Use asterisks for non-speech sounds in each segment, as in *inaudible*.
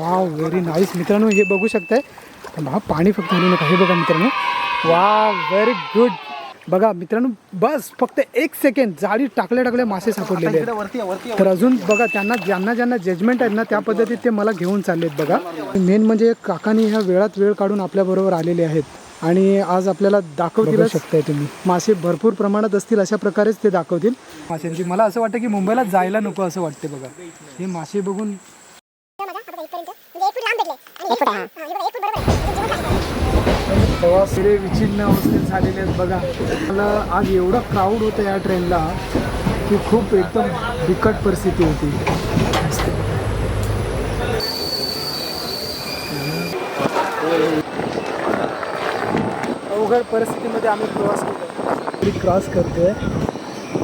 वा very nice मित्रांनो हे बघू शकताय. हा पाणी फक्त आणू नका. हे बघा मित्रांनो. वा व्हेरी गुड बघा मित्रांनो बस फक्त एक सेकंड जाळी टाकल्या टाकल्या मासे सापडलेले आहेत. तर अजून बघा त्यांना ज्यांना ज्यांना जजमेंट आहेत ना त्या पद्धतीत ते मला घेऊन चाललेत बघा. मेन म्हणजे काकानी ह्या वेळात वेळ काढून आपल्याबरोबर आलेले आहेत. आणि आज आपल्याला दाखवतील शकताय तुम्ही. मासे भरपूर प्रमाणात असतील अशा प्रकारेच ते दाखवतील. माशांची मला असं वाटतं की मुंबईला जायला नको असं वाटते बघा. हे मासे बघून प्रवास रे विचिन्न अवस्थेत झालेले आहेत. बघा मला आज एवढं क्राऊड होतं या ट्रेनला की खूप एकदम बिकट परिस्थिती होती. अवघड परिस्थितीमध्ये आम्ही प्रवास केला. क्रॉस करतोय.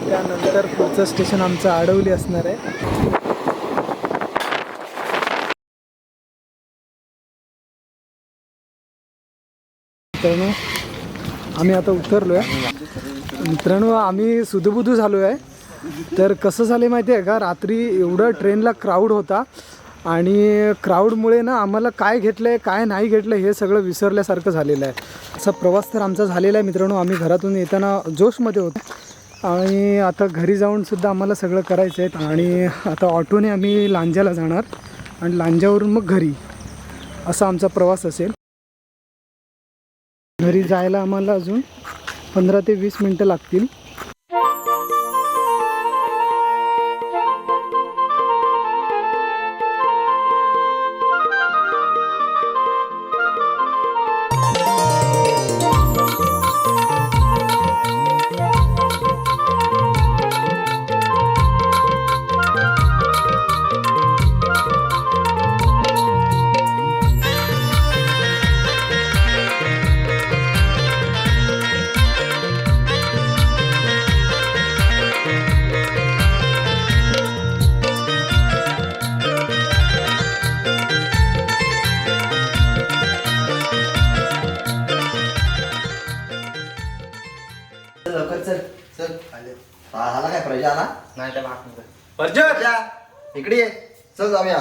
त्यानंतर पुढचं स्टेशन आमचं आडवली असणार आहे. मित्रांनो आम्ही आता उतरलो आहे मित्रांनो आम्ही सुधबुधू झालो आहे तर कसं झालं माहिती आहे का? रात्री एवढं ट्रेनला क्राऊड होता आणि क्राऊडमुळे ना आम्हाला काय घेतलं आहे काय नाही घेतलं हे सगळं विसरल्यासारखं झालेलं आहे. असा प्रवास तर आमचा झालेला आहे मित्रांनो. आम्ही घरातून येताना जोशमध्ये होतो. आणि आता घरी जाऊनसुद्धा आम्हाला सगळं करायचं आहे आणि आता ऑटोने आम्ही लांजाला जाणार. आणि लांजावरून मग घरी. असा आमचा प्रवास असेल. घरी जायला आम्हाला अजून पंधरा ते वीस मिनटं लागतील. इकडे ये. चल जाऊया.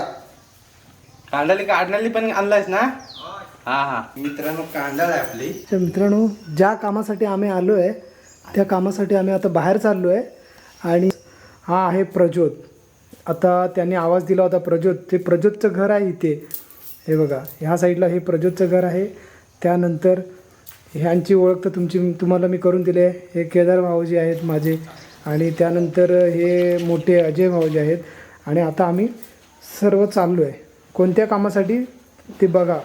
कांडाली काढणारी पण आणलायस ना? हा हा. मित्रांनो कांडाळ आहे आपली. तर मित्रांनो ज्या कामासाठी आम्ही आलो आहे त्या कामासाठी आम्ही आता बाहेर चाललो आहे आणि हा आहे प्रज्योत. आता त्यांनी आवाज दिला होता प्रज्योत. ते प्रज्योतचं घर आहे इथे. हे बघा ह्या साईडला हे प्रज्योतचं घर आहे. त्यानंतर ह्यांची ओळख तर तुमची तुम्हाला मी करून दिली आहे. हे केदार भाऊजी आहेत माझे. आणि त्यानंतर हे मोठे अजय भाऊजी आहेत. आणि आता आम्ही सर्व चाललो आहे कोणत्या कामासाठी? ते बघा.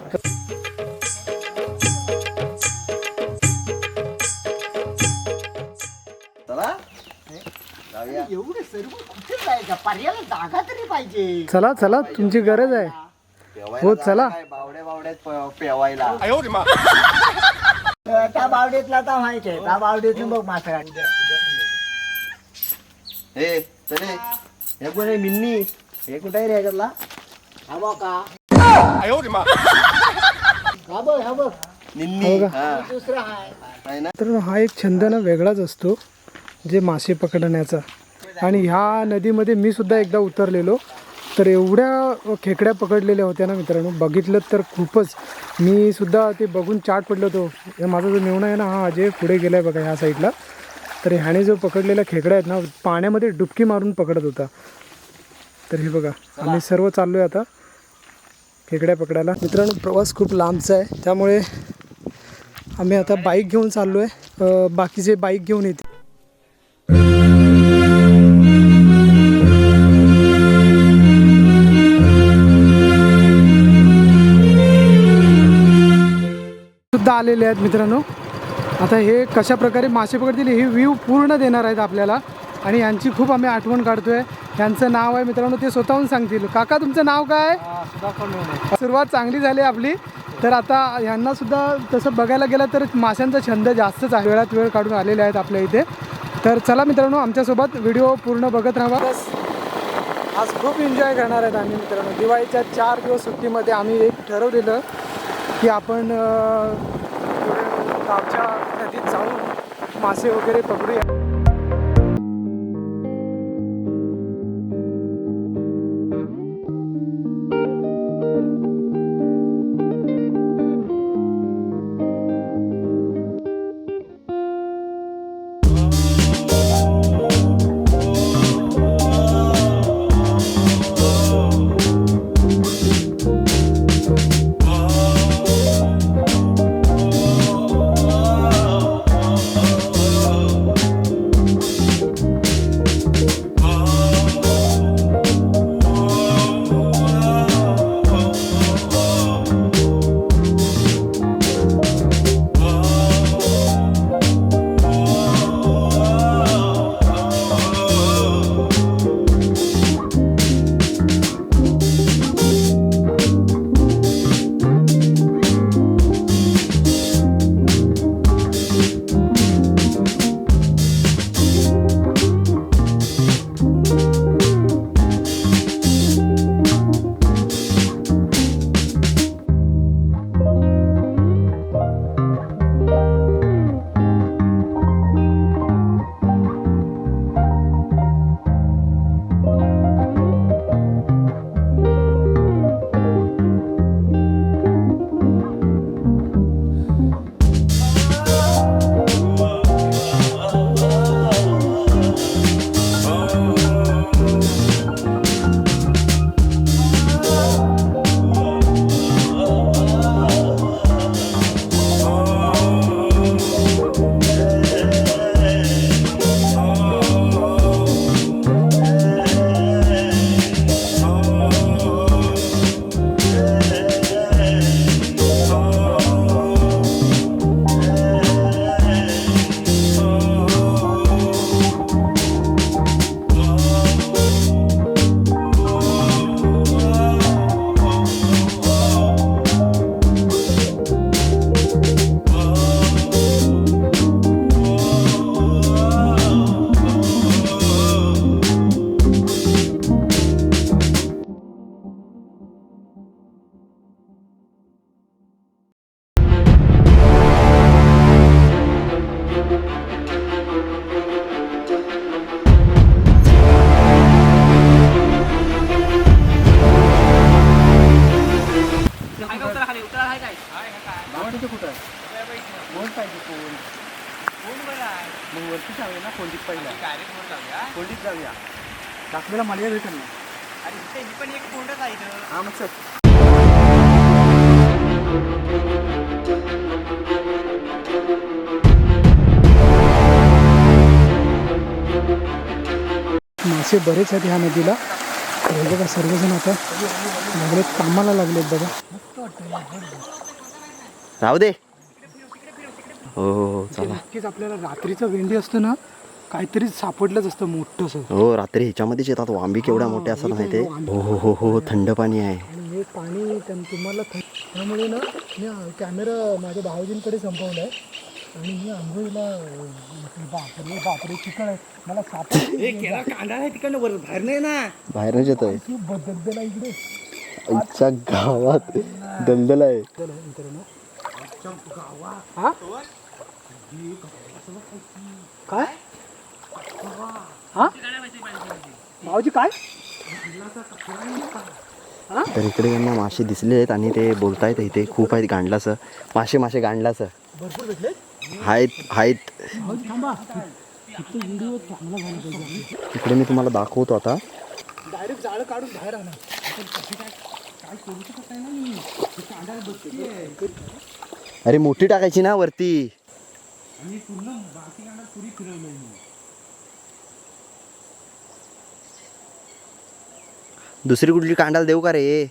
चला. जाऊया. एवढे सर्व कुठे जायचं? पर्याला जागा तरी पाहिजे. चला चला. तुमची गरज आहे. हो, चला. काय, बावड्या बावड्यात पेवायला. *laughs* त्या बावडीतला तर माहिती आहे. त्या बावडीतून बघ मासा हे चले हे कोण आहे मिन्नी हे कुठे आहे रे ह्याच्यातला हा बघ का हा बघ हा बघ निन्नी हो का? हा दुसरा हाय आहे ना तर हा एक छंद ना वेगळाच असतो जे मासे पकडण्याचा आणि ह्या नदीमध्ये मी सुद्धा एकदा उतरलेलो तर एवढ्या खेकड्या पकडलेल्या होत्या ना मित्रांनो बघितलं तर खूपच मी सुद्धा ते बघून चाट पडलो होतो हे माझा जो मेवणा आहे ना हा अजय पुढे गेला आहे बघा ह्या साईडला तर ह्याने जो पकडलेला खेकडा आहेत ना पाण्यामध्ये डुबकी मारून पकडत होता. तर हे बघा आम्ही सर्व चाललो आहे आता खेकड्या पकडायला. मित्रांनो प्रवास खूप लांबचा आहे. त्यामुळे आम्ही आता बाईक घेऊन चाललो आहे बाकीचे बाईक घेऊन येते सुद्धा आलेले आहेत मित्रांनो. आता हे कशा प्रकारे मासे पकडतील हे व्ह्यू पूर्ण देणार आहेत आपल्याला. आणि यांची खूप आम्ही आठवण काढतोय. यांचं नाव आहे मित्रांनो ते स्वतःहून सांगतील. काका तुमचं नाव काय? सुरुवात चांगली झाली आपली. तर आता यांना सुद्धा तसं बघायला गेलं तर माशांचा छंद जास्तच आहे. वेळात वेळ काढून आलेले आहेत आपल्या इथे. तर चला मित्रांनो आमच्यासोबत व्हिडिओ पूर्ण बघत राहा. आज खूप एन्जॉय करणार आहेत आम्ही मित्रांनो. दिवाळीच्या चार दिवस सुट्टीमध्ये आम्ही एक ठरवलेलं की आपण गावच्या नदीत जाऊन मासे वगैरे पकडूया. बरेच आहेत ह्या नदीला. हे बघा सर्वजण आता लागलेत कामाला लागलेत बघा. राहू दे. हो हो हो चला. नक्कीच आपल्याला रात्रीचं वेंडी असतं ना काहीतरी सापडलंच असतं मोठंसं. हो रात्री ह्याच्यामध्येच येतात. वांबी केवढ्या मोठ्या असतात माहिती हो हो हो हो थंड पाणी आहे. आणि हे पाणी त्यां- तुम्हाला थ- त्यामुळे ना मी कॅमेरा माझ्या भाऊजींकडे संपवला आहे आणि मी आंघोळीला बापरे बापरे चिकन आहे. मला सापडलं *laughs* कांदा आहे तिकडनं वर बाहेर नाही ना. बाहेरच येतोय बदलला इकडे. आईच्या गावात दलदल आहे. चला मित्रांनो हा? काय? हा? भाऊजी काय? तर इकडे त्यांना मासे दिसले आहेत आणि ते बोलतायत इथे. खूप आहेत गांडलाचं मासे मासे गांडलाचं भरपूर भेटले आहेत आहेत भाऊजी थांबा फक्त व्हिडिओ चांगला झाला पाहिजे इकडे मी तुम्हाला दाखवतो आता. डायरेक्ट जाळं काढून बाहेर आणा. ही अरे मोठी टाकायची ना वरती. दुसरी कुठली कांडाला देऊ का रे?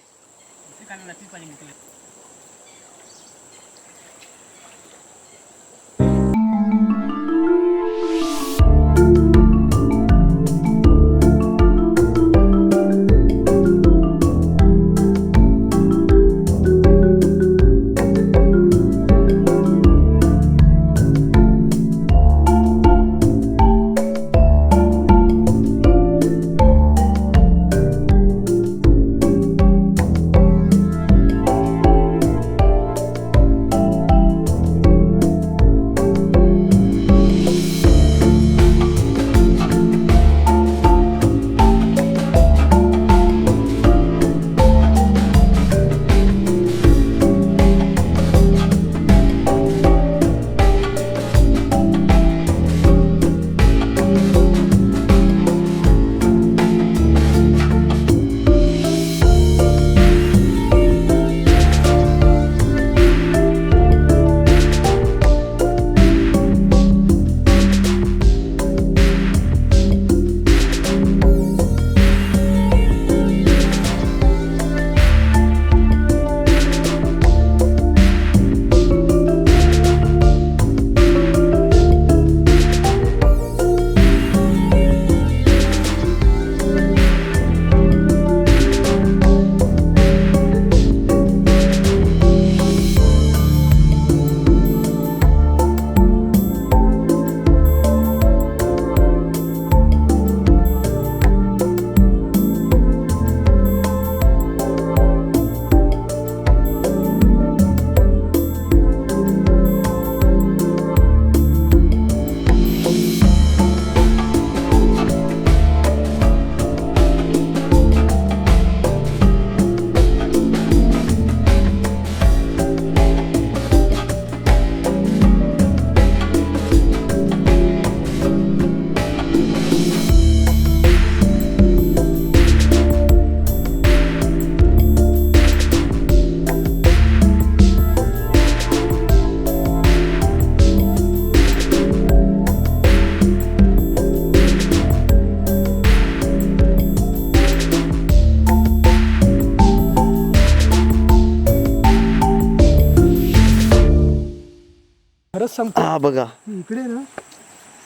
सांगतो हा बघा. इकडे ना.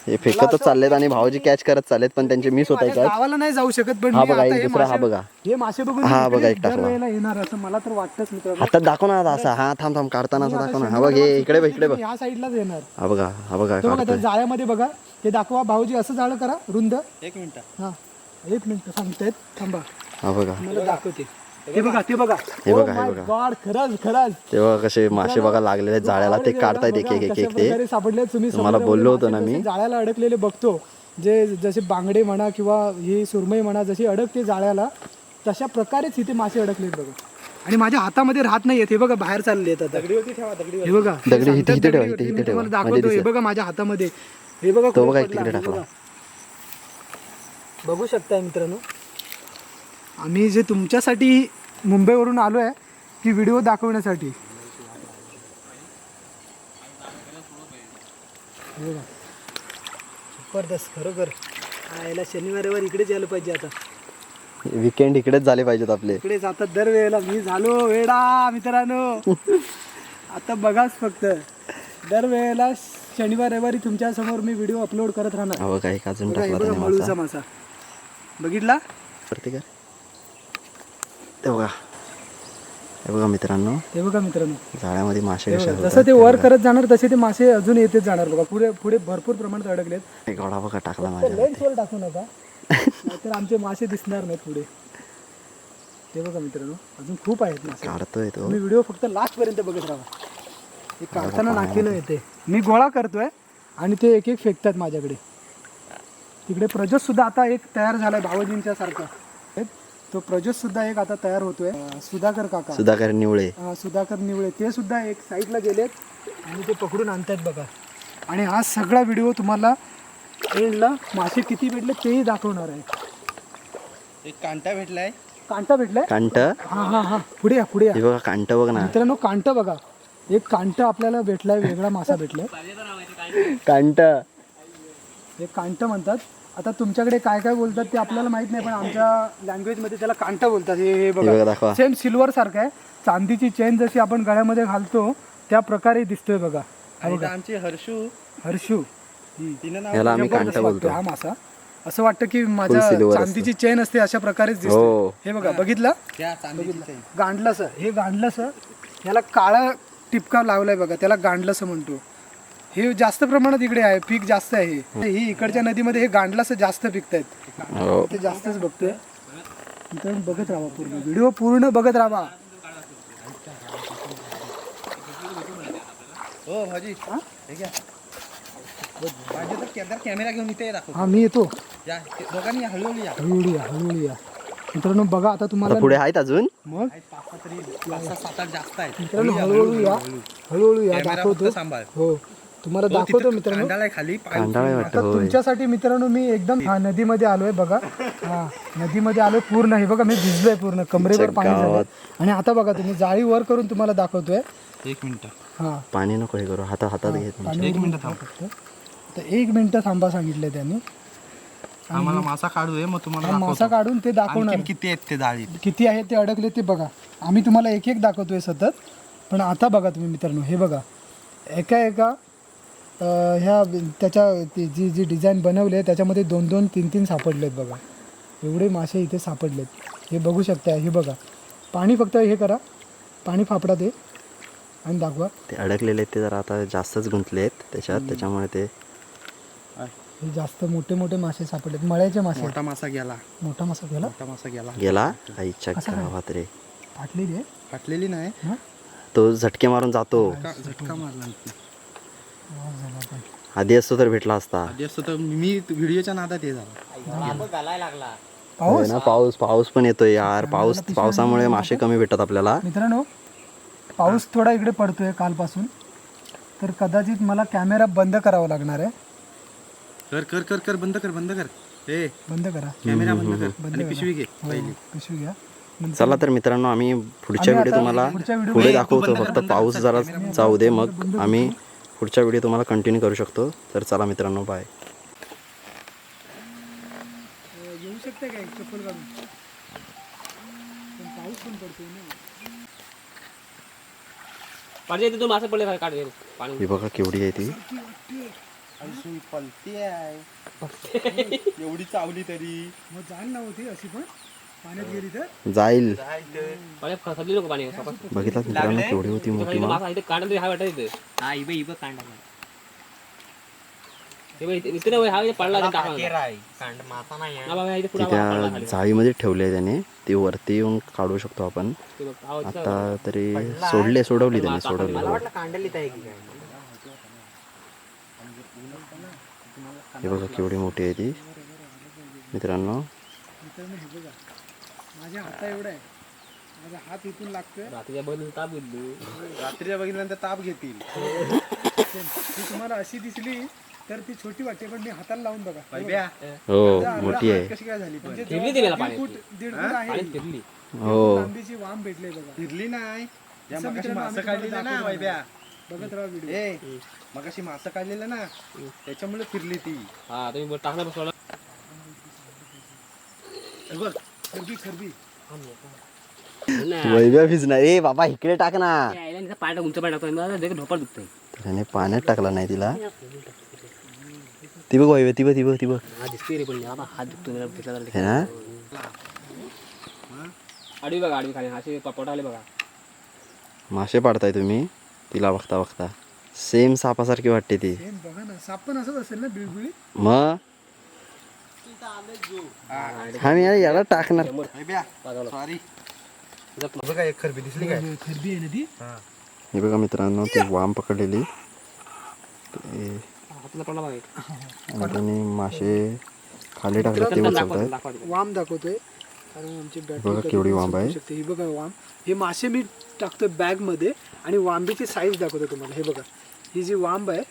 हे फेकतच चाललेत आणि भाऊजी कॅच करत चाललेत पण त्यांचे मिस होत आहेत गावाला नाही जाऊ शकत पण हा मी बघा, आता एक हे दुसरा हा मासे- बघा. हे मासे बघून हा बघा, एक टाकला. दरवेळेला येणार असं मला तर वाटतंच मित्रांनो. आता दाखव ना आता असा. हा थांब थांब काढताना असं दाखव ना. हा बघ हे इकडे बघ इकडे बघ. ह्या साईडलाच येणार. हा बघा हा बघा तो बघा त्या काढतोय. जाळ्यामध्ये बघा. हे दाखवा भाऊजी असं जाळं करा. रुंद. एक मिनिट. हा एक मिनिट सांगतायत थांबा. हा बघा. मला दाखवते. हे बघा ते बघा हे बघा, हे बघा. गॉड खरंच खरंच तेव्हा कसे मासे बघा लागलेले जाळ्याला ते काढतायत एक एक ते सापडले तुम्ही समुद्रामध्ये बोललो होतो ना मी. जाळ्याला अडकलेले बघतो जे जसे बांगडे म्हणा किंवा ही सुरमई म्हणा जशी अडकते जाळ्याला तशा प्रकारेच इथे मासे अडकलेत बघा आणि माझ्या हातामध्ये राहत नाहीयेत हे बघा बाहेर चालले आहेत आता दगडी होती ठेवा दगडी हे बघा दगडी इथे- इथे ठेवा, इथे-. इथे ठेवा. दाखवतो हे. बघा माझ्या हातामध्ये हे बघा तो बघा तिकडे टाकला. बघा. बघू शकताय मित्रांनो आम्ही जे तुमच्यासाठी मुंबईवरून आलो आहे की व्हिडिओ दाखवण्यासाठी. हे. जबरदस्त खरोखर. हा, याला शनिवार रविवार इकडेच यायला पाहिजे आता. विकेंड इकडेच झाले पाहिजेत आपले. इकडे जातात दरवेळेला. मी झालो वेडा मित्रांनो. आता बघाच फक्त. दरवेळेला शनिवार रविवारी तुमच्यासमोर मी व्हिडिओ अपलोड करत राहणार. हवं काही हे टाकला मळूचा मासा मासा. बघितला? वरती कर ते बघा. हे बघा मित्रांनो. हे बघा मित्रांनो. जाळ्यामध्ये मासे जसं ते वर करत जाणार तसे ते मासे अजून येतेच जाणार. बघा पुढे पुढे भरपूर प्रमाणात अडकलेत. एक घोडा बघा टाकला माझ्या. लेन्स वर टाकू नका. नाहीतर आमचे मासे दिसणार नाहीत पुढे. हे बघा मित्रांनो अजून खूप आहेत मासे. काढतोय तो. तुम्ही व्हिडिओ फक्त लास्ट पर्यंत बघत राहा. हे काढताना नाकीनं येते. मी गोळा करतोय आणि ते एक एक फेकतात माझ्याकडे. तिकडे प्रजोत सुद्धा आता एक तयार झालाय भावजींच्या सारखा. तो प्रजोत सुद्धा एक आता तयार होतोय. अं, सुधाकर काका. सुधाकर निवळे. अं, सुधाकर निवळे. ते सुद्धा एक साईडला गेलेत आणि ते पकडून आणतायत बघा. आणि हा सगळा व्हिडिओ तुम्हाला एंडला मासे किती भेटले तेही दाखवणार आहे. एक कांटा भेटलाय. कांटा भेटलाय? कांट? हा हा हा. पुढे या पुढे या. हे बघा कांट बघ ना. मित्रांनो कांट बघा. एक कांट आपल्याला भेटलाय वेगळा मासा भेटलाय. कांट. एक कांट म्हणतात. आता तुमच्याकडे काय काय बोलतात ते आपल्याला माहीत नाही पण आमच्या लँग्वेजमध्ये त्याला कांट बोलतात. हे हे हे बघा सेम सिल्वर सारखं आहे. चांदीची चेन जशी आपण गळ्यामध्ये घालतो त्या प्रकारे दिसतोय बघा. हा आमची हर्षू. हर्षू. तिनं नाव याला आम्ही कांट जबरदस्त वाटतोय बोलतो. हा मासा. असं वाटतं की माझ्या silver. चांदीची चेन असते अशा प्रकारेच हो. दिसते हे बघा बघितलं? त्या चांदीची गांडलस. हे गांडलस याला काळा टिपका लावलाय बघा त्याला गांडलस म्हणतो. हे जास्त प्रमाणात इकडे आहे पीक जास्त आहे. हे. ही इकडच्या नदीमध्ये हे गांडलस जास्त पिकतायत. हो. ते जास्तच बघतोय. बघत राहा पूर्ण. व्हिडिओ पूर्ण बघत राहा. हो भाजी. हे? कॅमेरा घेऊन इथे हा मी येतो. दोघांनी हळूहळू या. हळूहळू या हळूहळू या. मित्रांनो बघा आता तुम्हाला पुढे आहेत अजून? मग? आहेत पाच सहा तरी पाच सहा सात आठ जास्त आहेत. मित्रांनो हळूहळू या हळूहळू या. कॅमेरा दाखवतो. हो. तुम्हाला दाखवतो मित्रांनो. खाली पाय कांडाळा आता वाटतं होय. तुमच्यासाठी मित्रांनो मी एकदम हा नदीमध्ये आलोय बघा. हा नदीमध्ये आलोय पूर्ण हे बघा मी भिजलोय पूर्ण. कमरेवर पाणी झालं आणि आता बघा तुम्ही जाळी वर करून तुम्हाला दाखवतोय. एक मिनिट. हा. पाणी नको हे करू हातात हातात घेत पाणी एक मिनिट फक्त तर एक मिनिट थांबा सांगितलंय त्यांनी. आम्हाला मासा काढू आहे मग तुम्हाला हा मासा काढून ते दाखवणार. आणखीन किती आहेत ते जाळीत? किती आहे ते अडकले ते बघा. आम्ही तुम्हाला एक एक दाखवतोय सतत. पण आता बघा तुम्ही मित्रांनो हे बघा. एका एका ह्या त्याच्या ती जी जी डिझाईन बनवली आहे त्याच्यामध्ये दोन दोन तीन तीन सापडलेत बघा. एवढे मासे इथे सापडलेत. हे बघू शकता हे बघा. पाणी फक्त हे करा. पाणी फापडा ते आणि दाखवा. ते अडकलेले आहेत ते जरा आता जास्तच गुंतले आहेत त्याच्यात. त्याच्यामुळे ते हे जास्त मोठे मोठे मासे सापडलेत. मळ्याचे मासे. मोठा मासा गेला. मोठा मासा गेला? मोठा मासा गेला. गेला? आईच्या गावात रे. फाटलेली आहे? फाटलेली नाही? तो झटके मारून जातो. झटका मारला आणखी. आवाज झाला पण. आधी असतो तर भेटला असता. आधी असतं तर मी व्हिडिओच्या नादात हे झालं. पाऊस? होय ना पाऊस पाऊस पण येतोय यार. पाऊस पावसामुळे मासे कमी भेटतात आपल्याला. मित्रांनो पाऊस थोडा इकडे पडतोय कालपासून. तर कदाचित मला कॅमेरा बंद करावा लागणार आहे. कर कर कर कर बंद कर बंद कर. ए बंद करा. कॅमेरा बंद कर आणि पिशवी घे हो, पिशवी घ्या. चला तर मित्रांनो आम्ही पुढच्या व्हिडिओ तुम्हाला पुढे दाखवतो फक्त पाऊस जरा जाऊ दे मग. आम्ही पुढच्या व्हिडिओ तुम्हाला कंटिन्यू करू शकतो. तर चला मित्रांनो बाय येऊ शकते काय चप्पल काढून? पण पाऊस पण पडतोय ना. पाणी येते तो मासे पडले काढ घे पाणी. ही बघा केवढी आहे ती. पलती आहे. एवढी चावली तरी. मग जाण ना होती अशी पण. जाईल. बघितलं मित्रांनो केवढी होती मोठी मास त्या जाळीमध्ये ठेवली आहे त्याने. ती वरती येऊन काढू शकतो आपण. आता तरी सोडले सोडवली त्याने सोडवली. हे बघा केवढी मोठी आहे ती. मित्रांनो. माझ्या हाता एवढा आहे. माझा हात इथून लागतोय. रात्रीच्या बघितलं ताप घेतली रात्रीच्या बघितल्यानंतर ताप घेतील. ती तुम्हाला अशी दिसली तर ती छोटी वाटते पण मी हाताला लावून बघा. हो मोठी आहे. कशी काय झाली? पण म्हणजे तिला दीड पाण्यात. फूट दीड फूट आहे. पाण्यात फिरली हो. लांबीची वाम भेटले बघा. फिरली नाही. या मगाशी मित्रांनो मासं आम्ही काढलेलं तुम्हाला ना वैभ्या? बघत राहा व्हिडिओ. ए मगाशी मासं काढलेलं ना त्याच्यामुळे फिरली ती. हा तुम्ही टाकणार सोडा हे बघ खरबी खरबी. वैभ्या भिजणार ए बाबा इकडे टाक ना. उंच टाकतो दुखतोय त्याने पाण्यात टाकला नाही तिला. ती बघ वैभ्या ती बघ ती बघ ती बघ. हा दिसते रे पण. आता हात दुखतो हे ना? आडवी बघा आडवी खाली. असे बघा. मासे पाडताय तुम्ही तिला बघता बघता. सेम सापासारखी वाटते ती. बघा ना. साप पण असंच असेल ना बिळबिळी? मग? हा मी यार याला टाकणार. सॉरी बघा एक खरबी दिसली काय? खरबी आहे ना ती? हे. बघा मित्रांनो ते वाम पकडलेली. आणि त्यांनी मासे खाली टाकले ते तिला. वाम दाखवतोय. कारण आमची बघा केवढी वांब आहे. ही बघा वाम. हे मासे मी टाकतोय बॅगमध्ये आणि वांबीची साईज दाखवतो तुम्हाला. हे बघा. ही जी वांब आहे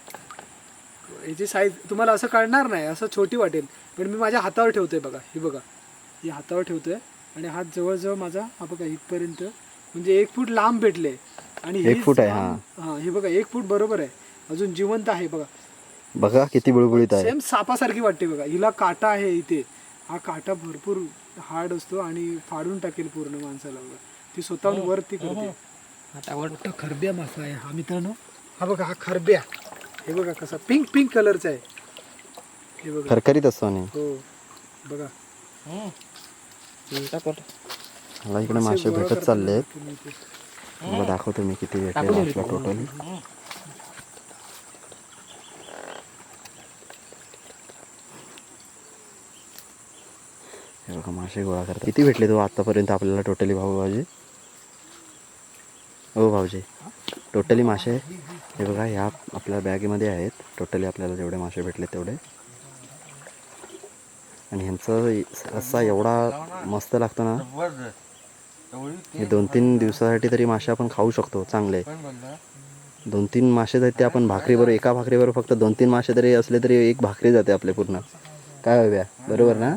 याची साईज तुम्हाला असं कळणार नाही असं छोटी वाटेल. पण मी माझ्या हातावर ठेवतोय बघा ही बघा. ही हातावर ठेवतोय आणि हात जवळजवळ माझा हा बघा इथपर्यंत. म्हणजे एक फूट लांब भेटले. आणि एक ही फूट आहे, हा. हे बघा एक फूट बरोबर आहे. अजून जिवंत आहे बघा. बघा किती बुळबुळीत आहे. सेम सापासारखी वाटते बघा. हिला काटा आहे इथे. हा काटा भरपूर हार्ड असतो आणि फाडून टाकेल पूर्ण माणसाला बघा. ती स्वतःहून वरती करते. आता वर मोठा खरब्या मासा आहे हा मित्रांनो. हा बघा हा खरब्या. हे बघा कसा पिंक पिंक कलरचा आहे. हे बघा. खरखरीत असतो आणि. हो बघा. मला इकडे मासे भेटत चालले आहेत तुम्ही ते. मला दाखवतो मी किती भेटले मासे टोटल हे बघा मासे गोळा करतात. किती भेटले तो आतापर्यंत आपल्याला टोटली भाऊ भाऊजी? हो भाऊजी टोटली मासे. हे बघा ह्या आपल्या बॅगेमध्ये आहेत. टोटली आपल्याला जेवढे मासे भेटले तेवढे. आणि ह्यांचं रस्सा एवढा मस्त लागतो ना. हे दोन तीन दिवसासाठी तरी मासे आपण खाऊ शकतो चांगले. दोन तीन मासे आहेत ते आपण भाकरीवर एका भाकरीवर फक्त दोन तीन मासे तरी असले तरी एक भाकरी जाते आपले पूर्ण. काय हव्या बरोबर ना?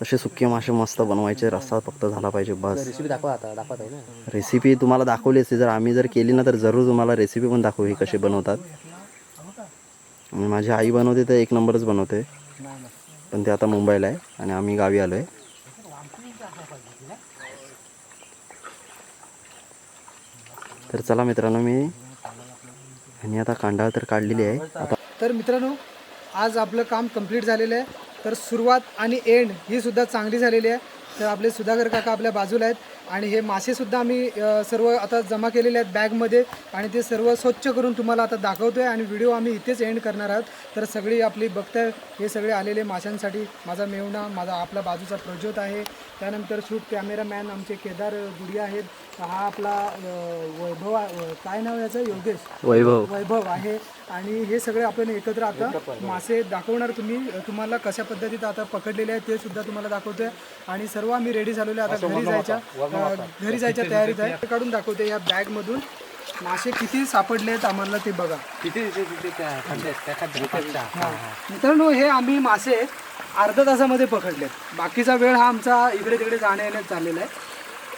तसे सुके मासे मस्त बनवायचे. रस्सा फक्त झाला पाहिजे बस. रेसिपी दाखवा आता दाखवा ताई ना? रेसिपी तुम्हाला दाखवली असते. जर आम्ही जर केली ना तर जरूर तुम्हाला रेसिपी पण दाखवू ही कशी बनवतात. आणि माझी आई बनवते तर एक नंबरच बनवते. पण ते आता मुंबईला आहे आणि आम्ही गावी आलो आहे तर चला मित्रांनो मी ह्यांनी आता कांडाळ तर काढलेली आहे. आता तर मित्रांनो आज आपलं काम कंप्लीट झालेलं आहे. तर सुरुवात आणि एंड ही सुद्धा चांगली झालेली आहे. तर आपले सुधाकर काका आपल्या बाजूला आहेत आणि हे मासेसुद्धा आम्ही सर्व आता जमा केलेले आहेत बॅगमध्ये आणि ते सर्व स्वच्छ करून तुम्हाला आता दाखवतो आहे आणि व्हिडिओ आम्ही इथेच एंड करणार आहोत. तर सगळी आपली बघताय हे सगळे आलेले माशांसाठी. माझा मेवणा माझा आपला बाजूचा प्रज्योत आहे. त्यानंतर शूट कॅमेरामॅन आमचे केदार गुडिया आहेत. हा आपला अ, वैभव आहे- काय नाव याचं? योगेश. वैभव. वैभव आहे. आणि हे सगळे आपण एकत्र आता मासे दाखवणार तुम्ही. तुम्हाला कशा पद्धतीत आता पकडलेले आहेत ते सुद्धा तुम्हाला दाखवतोय. आणि सर्व आम्ही रेडी झालेलो आहे. आता घरी जायच्या अं, घरी जायच्या तयारीत आहे. ते काढून दाखवते या बॅग मधून. मासे किती सापडले आहेत आम्हाला ते बघा. हा. मित्रांनो हे आम्ही मासे अर्ध्या तासामध्ये पकडलेत. बाकीचा वेळ हा आमचा इकडे तिकडे जाण्या येण्यात चाललेला आहे.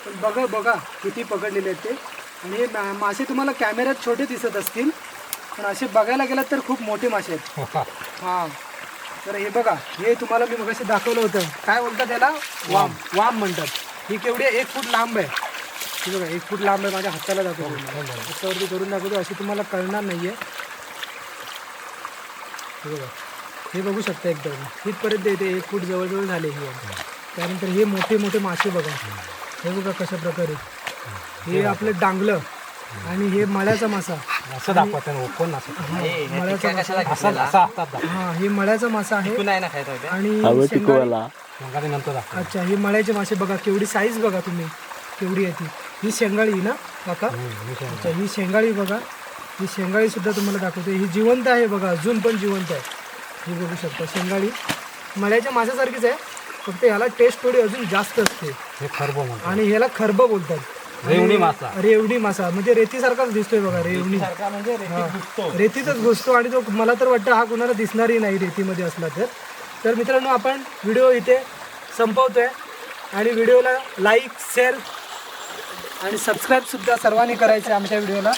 पण बघा बघा किती पकडलेले आहेत ते. आणि हे मा- मासे तुम्हाला कॅमेऱ्यात छोटे दिसत असतील पण असे बघायला गेलात तर खूप मोठे मासे आहेत. *laughs* हां. तर हे बघा हे तुम्हाला मी मगाशी दाखवलं होतं. काय बोलतात त्याला वाम. वाम म्हणतात. ही केवढी आहे? एक फूट लांब आहे. हे बघा एक फूट लांब आहे माझ्या हाताला दाखवतो हातावरती करून दाखवतो अशी तुम्हाला कळणार नाहीये. हे बघा. हे बघू शकता एकदम. इथपर्यंत येते एक फूट जवळजवळ झाले ही. आहे. त्यानंतर हे मोठे मोठे मासे बघा. हे बघा कशा प्रकारे. हे आपलं डांगलं आणि हे मळ्याचा मासा. असं दाखवत हा, मळ्याचा मासा. हा हे मळ्याचा मासा आहे. आणि नंतर अच्छा हे मळ्याचे मासे बघा केवढी साईज बघा तुम्ही. केवढी आहे ती. ही शेंगाळी ना काका? अच्छा ही शेंगाळी बघा. ही शेंगाळी सुद्धा तुम्हाला दाखवते. ही जिवंत आहे बघा अजून पण जिवंत आहे. ही बघू शकता शेंगाळी. मळ्याच्या माशासारखीच आहे. फक्त ह्याला टेस्ट थोडी अजून जास्त असते. हे खरबो आणि ह्याला खरबं बोलतात. रेवणी मासा. रेवणी मासा. म्हणजे रेतीसारखाच दिसतोय बघा रेवणी. म्हणजे. रेतीतच घुसतो आणि तो मला तर वाटतं हा कुणाला दिसणारही नाही रेतीमध्ये असला तर. तर मित्रांनो आपण व्हिडिओ इथे संपवतोय. आणि व्हिडिओला लाईक शेअर आणि सबस्क्राईब सुद्धा सर्वांनी करायचं आहे आमच्या व्हिडिओला.